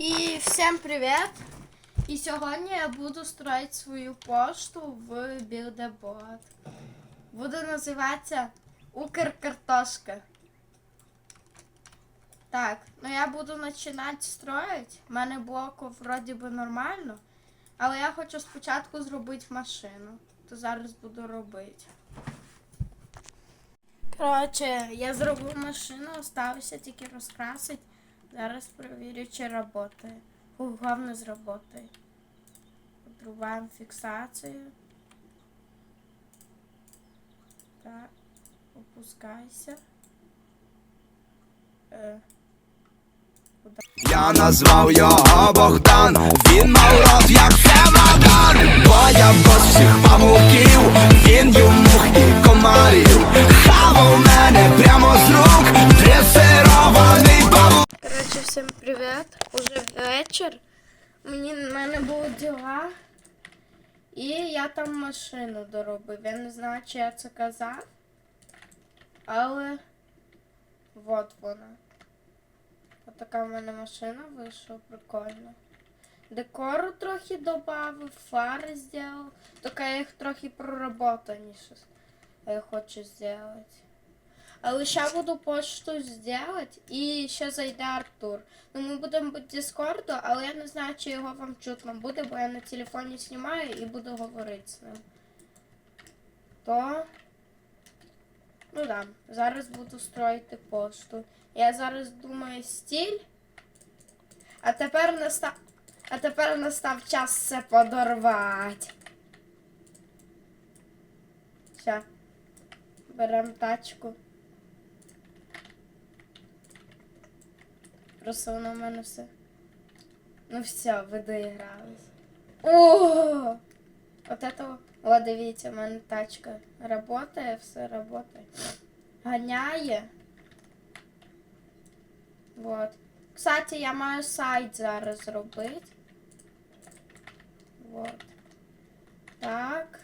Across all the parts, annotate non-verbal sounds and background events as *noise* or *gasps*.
І всім привіт! І сьогодні я буду строїти свою пошту в Білдебот. Буде називатися Укркартошка. Так, ну я буду починати строїти. У мене блоку вроді би нормально. Але я хочу спочатку зробити машину. То зараз буду робити. Коротше, я зробив машину, осталося тільки розкрасити. Зараз перевірю, чи. Фу, Головне зработає. Отрубаємо фіксацію. Так, опускайся. Е. Я назвав його Богдан, він мав рот як чемодан Бо я бос всіх павуків, він їв мух і комарів Хавав мене прямо з рук, дресирований павук всім привіт. Уже вечір. Мені в мене були діла. І я там машину доробив. Я не знаю, чи я це казав. Але от вона. Отака в мене машина вийшла, прикольно. Декору трохи додав, фари зробив. Тільки я їх трохи проработаніше я хочу зробити. Але ще буду пошту зробити і ще зайде Артур. Ну ми будемо в Дискорду, але я не знаю, чи його вам чутно буде, бо я на телефоні знімаю і буду говорити з ним. То. Ну да, зараз буду строїти пошту. Я зараз думаю стіль. А тепер настав. А тепер настав час це подорвати. Все. Беремо тачку. Просто воно в мене все. Ну все, ви доігрались. О! От это, о, дивіться, в мене тачка работає, все работає. Ганяє. Вот. Кстати, я маю сайт зараз зробити. Вот. Так.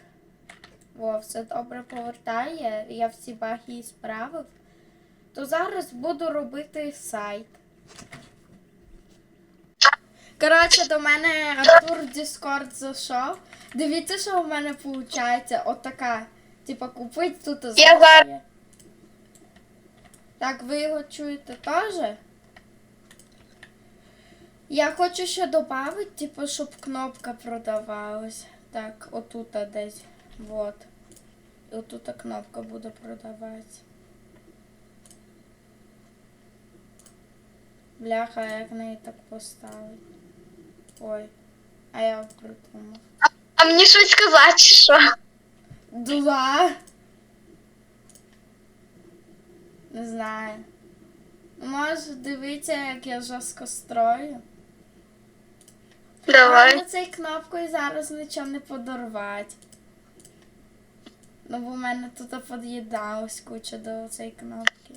Во, все добре повертає. Я всі баги справив. То зараз буду робити сайт. Коротше, до мене Артур Discord зайшов. Дивіться, що в мене виходить. Отака. Типа купить тут Я зараз- Так, ви його чуєте теж? Я хочу ще додати, типу, щоб кнопка продавалась. Так, отут десь. Вот. Отут кнопка буде продаватися. Бляха, як неї так поставить. Ой. А я придумав. А мені щось сказати, чи що? Два. Не знаю. Може, дивіться, як я жорстко строю. Давай. Але цією кнопкою зараз нічого не подорвати. Ну, бо в мене тут під'їдалось куча до цієї кнопки.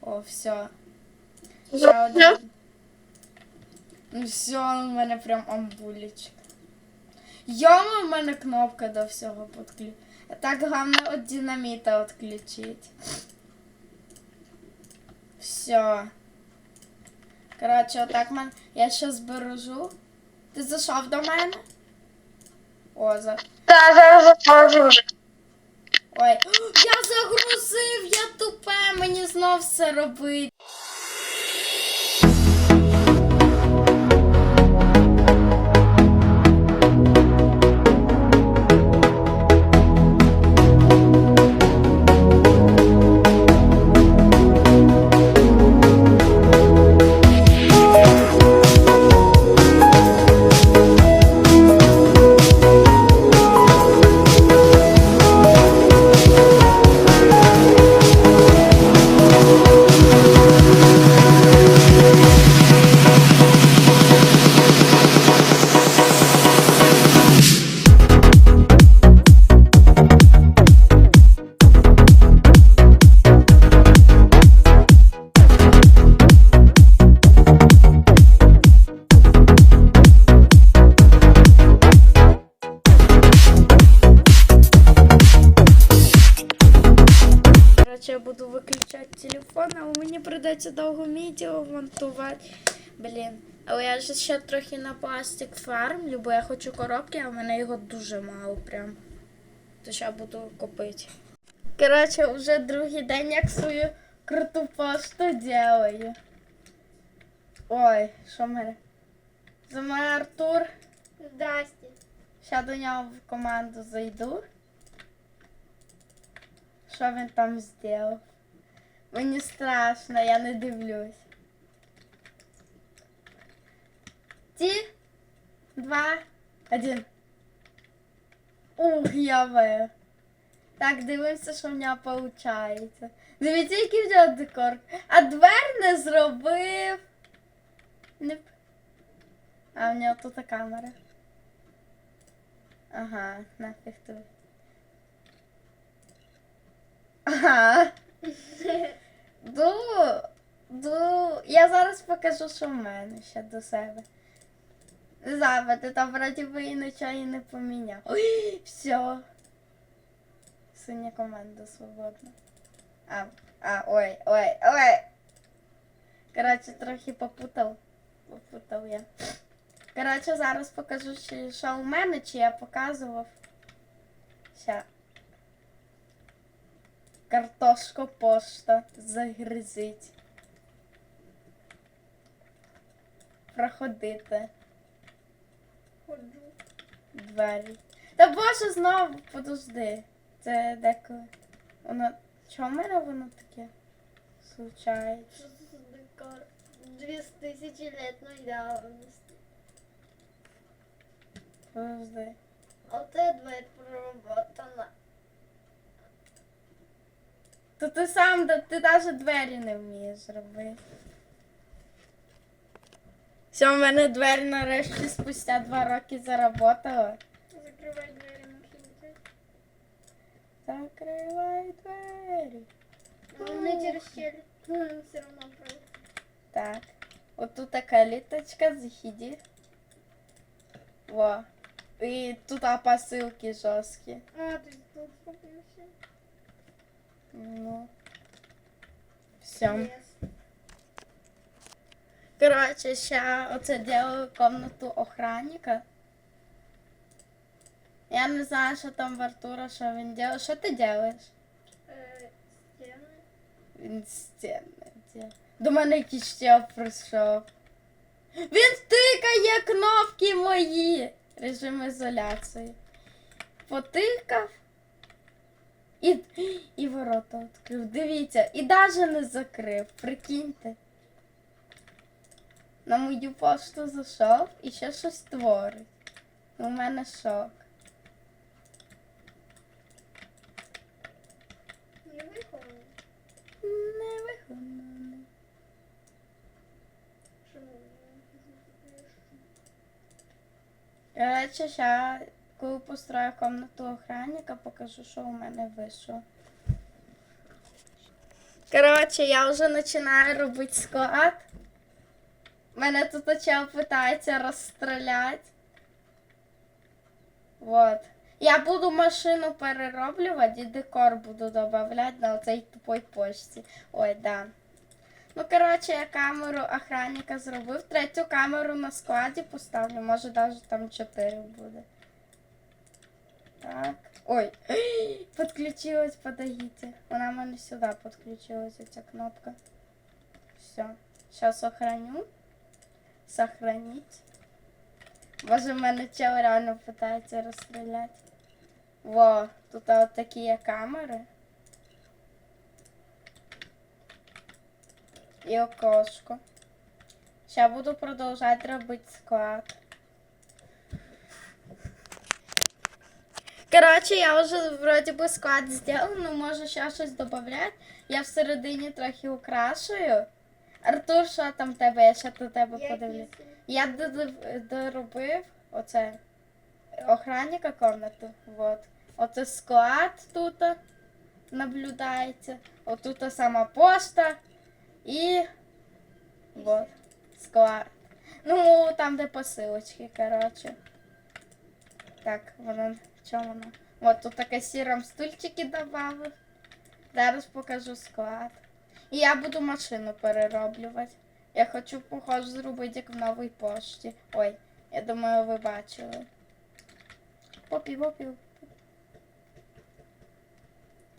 О, все. Ще один. Ну все, у мене прям амбулечка. Йома, в мене кнопка до всього підключена. Так, головне від динаміта відключити. Все. Коротше, отак мен... я ще збережу. Ти зайшов до мене? О, за... Так, зараз вже. Ой. *gasps* Я загрузив, я тупе, мені знов все робити. Придеться довго відео монтувати. Блін, Але я ще трохи на пластик фармлю, бо я хочу коробки, а в мене його дуже мало прям. То ще буду купити. Коротше, вже другий день як свою круту пошту делаю. Ой, що в мене? За мене Артур. Здрасте. Ще до нього в команду зайду. Що він там зробив? Мені страшно, я не дивлюсь. Ті, два, один. Ух, я вив. Так, дивимося, що в нього виходить. Дивіться, який в нього декор. А двер не зробив. Не... А в нього тут камера. Ага, нафіг тобі. Ага. Ду, ду. Я зараз покажу, що в мене ще до себе. Запити, там вроді би і нічого і не поміняв. Ой, все. Синя команда свободна. А, а, ой, ой, ой. Коротше, трохи попутав. Попутав я. Коротше, зараз покажу, чи- що у мене, чи я показував. Ща. Картошко пошта загризить. Проходити Ходжу. двері. Та боже, знову подожди. Це деколи. Воно. Чого в мене воно таке? Случається. Це? Дві тисячолітної давності. Подожди. Оце двері проработана. То ти сам, ти навіть двері не вмієш робити. Все, в мене двері нарешті спустя два роки заработала. Закривай двері Максимка. Закривай двері. Вони через щель. Все одно пройдуть. Так. От тут така літочка, заходи. Во. І тут а, посилки жорсткі. А, ти тут купився. Ну. Все. Лес. Коротше, ще оце делаю комнату охранника. Я не знаю, що там в Артура, що він делає. Що ти делаєш? Е, Стіни. Він стіни делає. До мене якийсь ще прийшов. Він тикає кнопки мої. Режим ізоляції. Потикав. І, і ворота відкрив. Дивіться, і навіть не закрив. Прикиньте. На мою пошту зайшов і ще щось творить. У мене шок. Не вихований. Не. Чому? Короче, ще коли построю комнату охранника, покажу, що у мене вийшло. Коротше, я вже починаю робити склад. Мене тут почав питається розстріляти. Вот. Я буду машину перероблювати і декор буду додавати на оцей тупой почті. Ой, да. Ну, коротше, я камеру охранника зробив. Третю камеру на складі поставлю. Може навіть там чотири буде. Так. Ой. *gasps* Подключилась, подождите. Вона в мене сюди підключилася, ця кнопка. Все. Сейчас охраню. Сохранить. Боже, в мене чел реально питається розстріляти. Во, тут от такі є камери. І окошко. Ще буду продовжувати робити склад. Коротше, я вже вроді би склад зробила, ну можу ще щось додати. Я всередині трохи украшую. Артур, що там в тебе? Я ще до тебе подивлюсь. Я доробив оце охранника комнату. Вот. Оце склад тут наблюдається. Отут сама пошта і вот склад. Ну, там, де посилочки, коротше. Так, воно в чому воно? От тут таке сіром стульчики добавив. Зараз покажу склад. Я буду машину перероблювати. Я хочу похоже зробити як в новій пошті. Ой, я думаю, ви бачили. Попі, попі.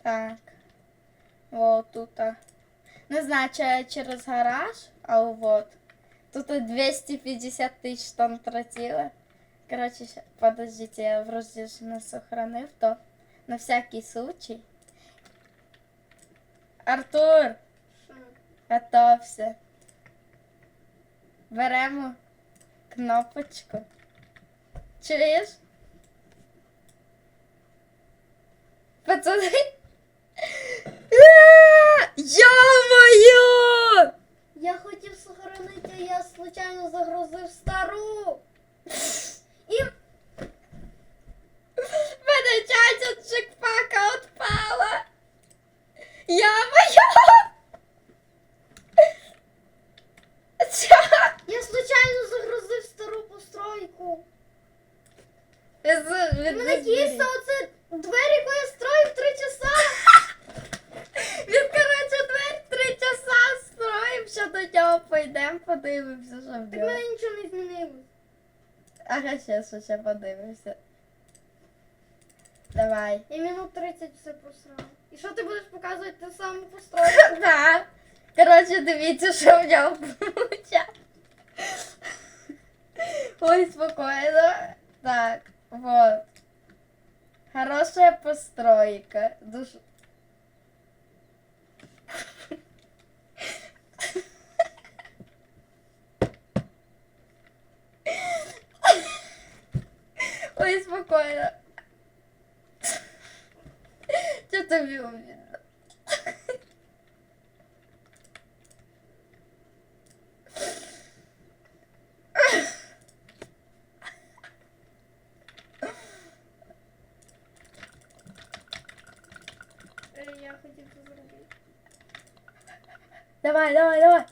Так. Вот тут. Не знаю, чи через гараж, а вот. Тут 250 тысяч тонн тротила. Короче, подождите, я вроде же не сохранив, то на всякий случай. Артур? Готовся. Беремо кнопочку. Чуєш? Пацани. Пойдемо, подивимося, що в Так нього. мене нічого не змінилось. Ага, ще ще подивимося. Давай. Я минут 30 все просрав. І що ти будеш показувати ту саму *laughs* постройку? Да. Коротше, дивіться, що в нього буде. Ой, спокойно. Так, вот. Хорошая постройка. Душ... Ой, спокойно. Что тобі? Е, Я хотів це зробити. Давай, давай, давай.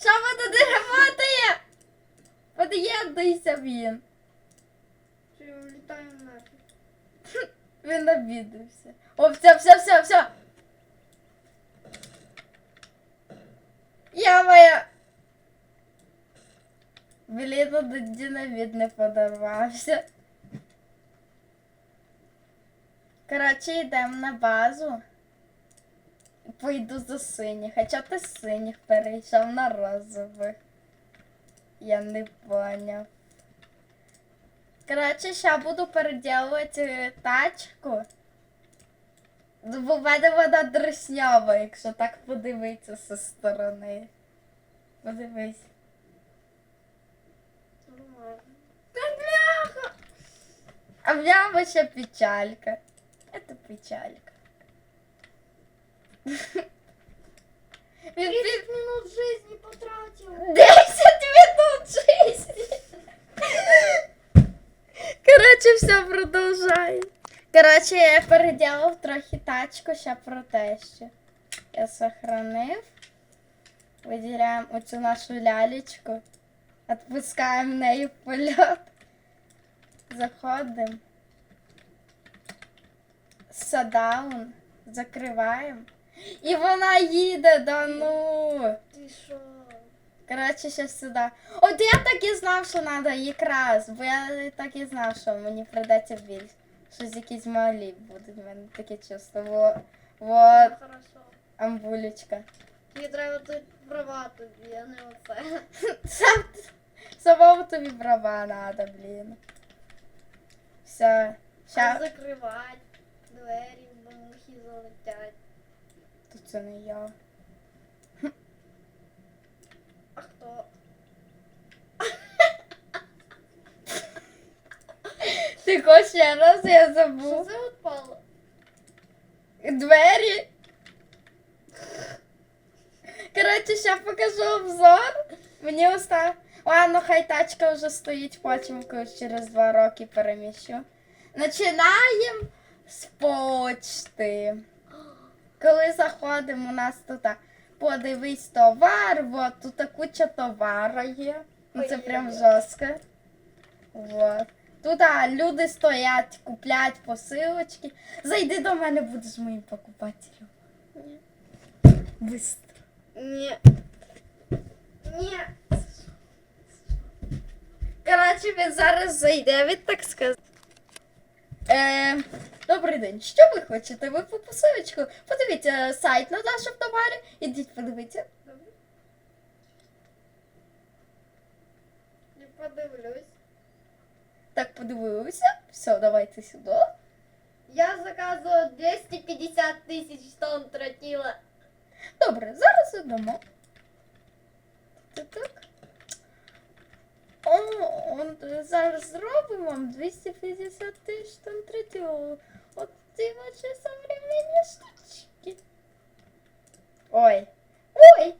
Що воно не работає? Под'єднуйся він. Що я влітаю нафіг. Він обідався. О, все, все, все, все. Я моя. Блін, ну динаміт не подорвався. Коротше, йдемо на базу. Пойду за синіх. Хоча ти з синіх перейшов на розових. Я не поняв. Коротше, ще буду переділувати тачку. Бо в мене вона дреснява, якщо так подивитися зі сторони. Подивись. Та бляха! А в ньому ще печалька. Это печалька. *laughs* Він 30 минут жизни потратил. 10 минут жизни. *laughs* Коротше, все продовжаю. Коротше, я переділав трохи тачку, ще про те, що я сохранив. Виділяємо оцю нашу лялечку. Отпускаємо неї в польот. Заходимо. Садаун. Закриваємо. І вона їде, да ну. Ти що? Коротше, ще сюди. От я так і знав, що треба якраз, бо я так і знав, що мені придеться більше. Щось якісь малі будуть, в мене таке чувство. Во, вот, хорошо. амбулечка. Мені треба тут права тобі, а не оце. Сам, самому тобі права надо, блін. Все. Ща. Закривати двері, бо мухи залетять. Тут це не я. А хто? Хоч ще раз я Що забув. це відпало? Двері. Коротше, ще покажу обзор. Мені остав. Ладно, хай тачка вже стоїть, потім через два роки переміщу. Починаємо з почти. Коли заходимо, у нас тут подивись товар, вот тут куча товару є. Ну це прям жорстко. Вот. Тут а, люди стоять, куплять посилочки. Зайди до мене, будеш моїм покупателем. Ні. Быстро. Ні. Ні. Коротше, він зараз зайде, він так сказав. Е, добрий день. Що ви хочете? Ви по посилочку? Подивіться сайт на нашому товарі. Ідіть подивіться. Не подивлюсь. Так, подивилися. Все, давайте сюди. Я заказывала 250 тысяч тонн тротила. Добре, зараз ідемо. Так, так. О, он, е, зараз зробимо вам 250 тисяч тонн третього. От ці ваші современні штучки. Ой. Ой.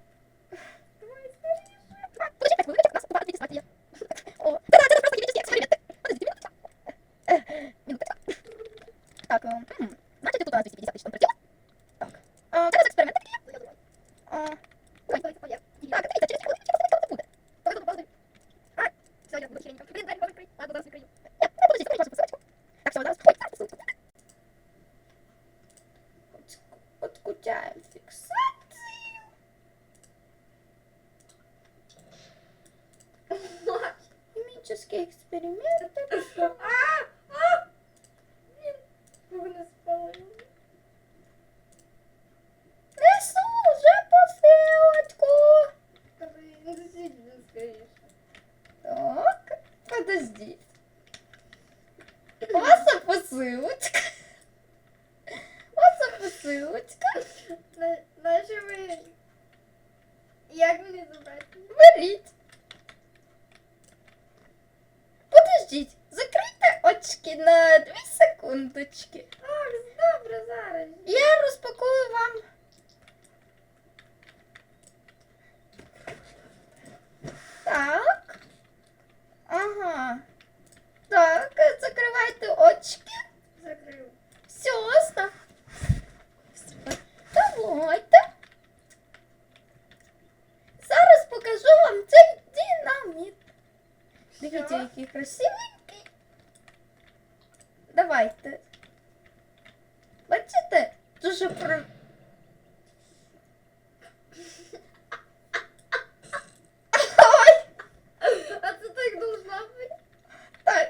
Так, значить, тут у нас 250 тисяч там третього. Так. А, зараз експеримент такий є. А, ой, ой, ой, Так, дивіться, через хвилину чи це буде. Давай тут паузу. А, все, я буду херенько. Блін, двері можу відкрити. Ладно, зараз відкрию. Е, е, подожди, закрий вашу посилочку. Так, все, зараз. Ой, зараз посилочку. От скучаємо фіксацію. Хімічний експеримент. А! А! Блин, Мене спалили. Несу вже посилочку. Скажи, ну скоріше. Так, подожди. Ваша посилочка. Ваша посилочка. На- Наче ви... Як мені забрати? Беріть. Подождіть, закрийте очки на 2 секундочки. Ах, добре, зараз. Я розпакую вам. Так. Ага. Так, закривайте очки. Закрив. Все, став. Давайте. Зараз покажу вам цей динаміт. Дивіться, який красивенький. Давайте. Бачите? Дуже про. Ой, А це так должна бути. так.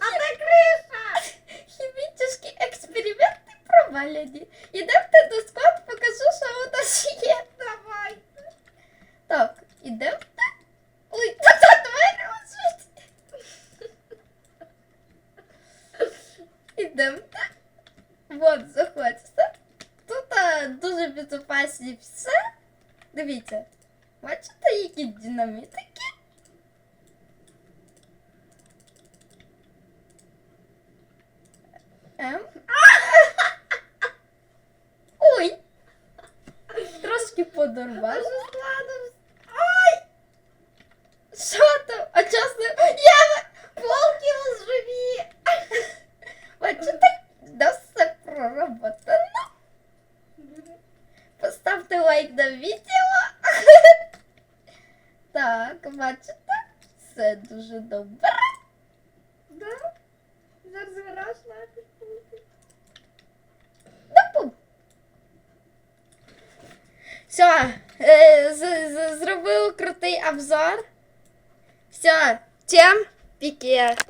А це криша! Хімічні експерименти провалені. Ідемте до склад, покажу, що у нас є. Давай. Так, ідемте. Ой, та та двері лежить. Ідемте. Вот, заходьте. Тут а, дуже безпечні все. Дивіться. Бачите, які динамітики? Ем. *laughs* Ой! Трошки А подорвали. що складом? Ой! Що там? А чесно, я Полки живі! бачите, да все проработано. Поставте лайк на відео. Так, бачите, все дуже добре. Да? Зараз гараж напиш полки. Допу. Все, е, з- з-